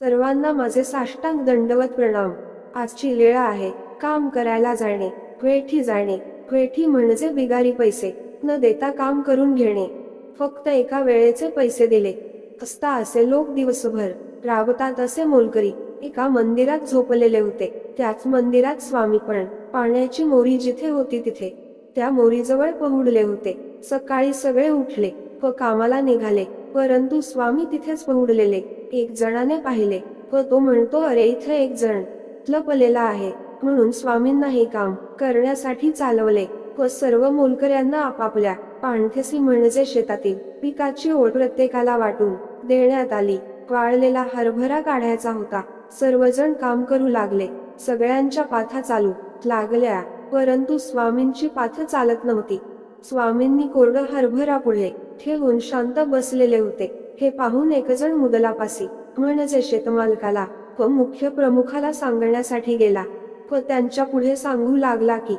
सर्वांना माझे साष्टांग दंडवत प्रणाम. आजची वेळ आहे काम करायला जाणे क्वेठी जाणे क्वेठी म्हणजे बिगारी पैसे न देता काम करून घेणे. फक्त एका वेळेचे पैसे दिले. असता असे लोक दिवसभर राबतात असे मोलकरी एका मंदिरात झोपलेले होते. त्याच मंदिरात स्वामी पण पाण्याची मोरी जिथे होती तिथे. त्या मोरीजवळ पहुडले होते. सकाळी सगळे उठले व कामाला निघाले. परंतु स्वामी तिथेच पहुडलेले एक जणाने पाहिले. व तो म्हणतो अरे इथे एक जण लपलेला आहे. म्हणून स्वामींना हे काम करण्यासाठी चालवले व सर्व मोलकऱ्यांना आपापल्या पाणथेसी म्हणजे शेतातील पिकाची ओढ प्रत्येकाला वाटून देण्यात आली. वाळलेला हरभरा काढायचा होता. सर्वजण काम करू लागले. सगळ्यांच्या पाथा चालू लागल्या परंतु स्वामींची पाथ चालत नव्हती. स्वामींनी कोरडं हरभरा पुढे ठेवून शांत बसलेले होते. हे पाहून एकजण मुदलापासी म्हणजे शेतमालकाला व मुख्य प्रमुखाला सांगण्यासाठी गेला. व त्यांच्या पुढे सांगू लागला की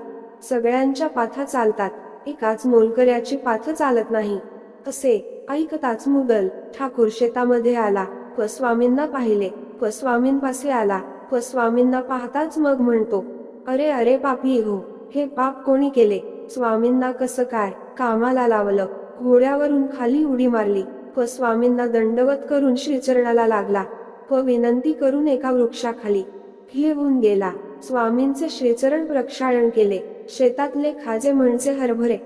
सगळ्यांच्या पाथा चालतात. एकाच मोलकऱ्याची पाथ चालत नाही. असे ऐकताच मुदल ठाकूर शेतामध्ये आला व स्वामींना पाहिले. व स्वामींपासी आला व स्वामींना पाहताच मग म्हणतो अरे अरे पापी हो. हे पाप कोणी केले? स्वामींना कसं काय? कामाला लावलं. घोड्यावरून खाली उडी मारली. व स्वामींना दंडवत करून श्रीचरणाला लागला. व विनंती करून एका वृक्षाखाली घेऊन गेला. स्वामींचे श्रीचरण प्रक्षाळन केले. शेतातले खाजे म्हणजे हरभरे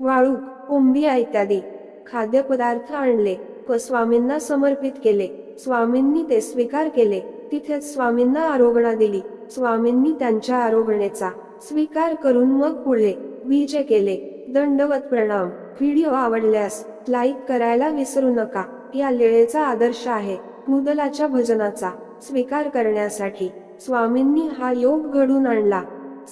वाळू कोंबिया इत्यादी खाद्यपदार्थ आणले. व स्वामींना समर्पित केले. स्वामींनी ते स्वीकार केले. तिथेच स्वामींना आरोगणा दिली. स्वामींनी त्यांच्या आरोगणेचा स्वीकार करून मग पुढे विजय केले. दंडवत प्रणाम. व्हिडिओ आवडल्यास लाईक करायला विसरू नका. या लेळेचा आदर्श आहे. मुदलाच्या भजनाचा स्वीकार करण्यासाठी स्वामींनी हा योग घडून आणला.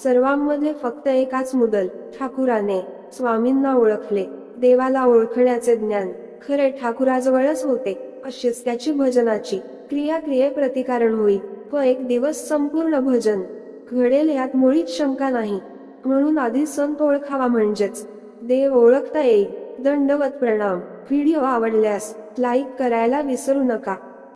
सर्वांमध्ये फक्त एकाच मुदल ठाकुराने स्वामींना ओळखले. देवाला ओळखण्याचे ज्ञान खरे ठाकुराजवळच होते. अशीच त्याची भजनाची क्रिया क्रिये प्रतिकारण होईल व एक दिवस संपूर्ण भजन घडेल यात मुळीच शंका नाही. म्हणून आधी संत ओळखावा म्हणजेच देव ओळखता येईल. दंडवत प्रणाम. व्हिडिओ आवडल्यास लाईक करायला विसरू नका.